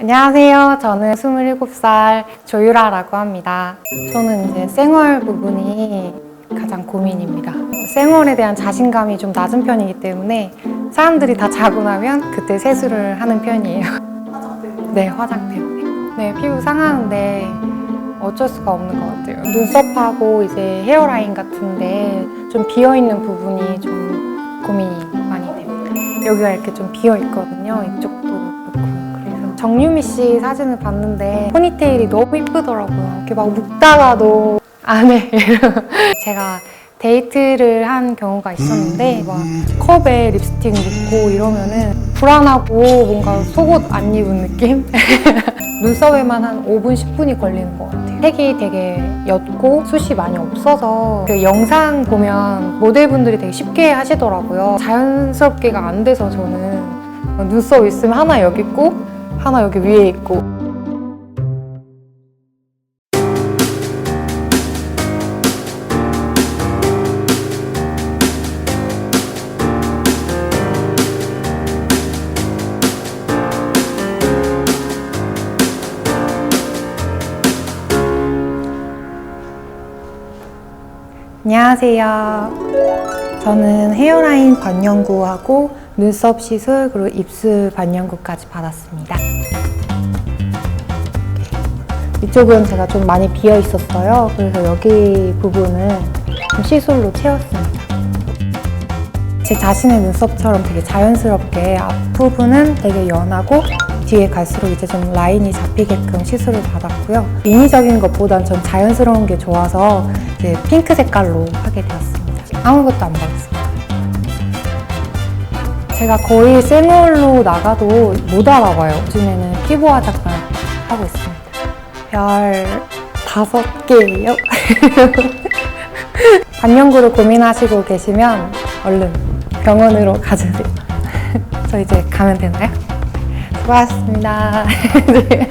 안녕하세요. 저는 27살 조유라라고 합니다. 저는 이제 생얼 부분이 가장 고민입니다. 생얼에 대한 자신감이 좀 낮은 편이기 때문에 사람들이 다 자고 나면 그때 세수를 하는 편이에요. 네, 화장 때문에. 네, 피부 상하는데 어쩔 수가 없는 것 같아요. 눈썹하고 이제 헤어라인 같은데 좀 비어 있는 부분이 좀 고민이 많이 돼요. 여기가 이렇게 좀 비어 있거든요. 이쪽도 그렇고. 그래서 정유미 씨 사진을 봤는데 포니테일이 너무 이쁘더라고요. 이렇게 막 묶다가도 안에 제가 데이트를 한 경우가 있었는데 막 컵에 립스틱 묻고 이러면은 불안하고 뭔가 속옷 안 입은 느낌? 눈썹에만 한 5분, 10분이 걸리는 것 같아요. 색이 되게 옅고 숱이 많이 없어서 그 영상 보면 모델분들이 되게 쉽게 하시더라고요. 자연스럽게가 안 돼서 저는 눈썹 있으면 하나 여기 있고 하나 여기 위에 있고 안녕하세요. 저는 헤어라인 반영구하고 눈썹 시술 그리고 입술 반영구까지 받았습니다. 이쪽은 제가 좀 많이 비어 있었어요. 그래서 여기 부분을 좀 시술로 채웠습니다. 제 자신의 눈썹처럼 되게 자연스럽게 앞부분은 되게 연하고 뒤에 갈수록 이제 좀 라인이 잡히게끔 시술을 받았고요. 인위적인 것보단 전 자연스러운 게 좋아서 이제 핑크 색깔로 하게 되었습니다. 아무것도 안 받았습니다. 제가 거의 생얼로 나가도 못 알아봐요. 요즘에는 피부 화장만 하고 있습니다. 별 다섯 개예요. 반영구를 고민하시고 계시면 얼른 병원으로 가주세요. 저 이제 가면 되나요? 수고하셨습니다. 네.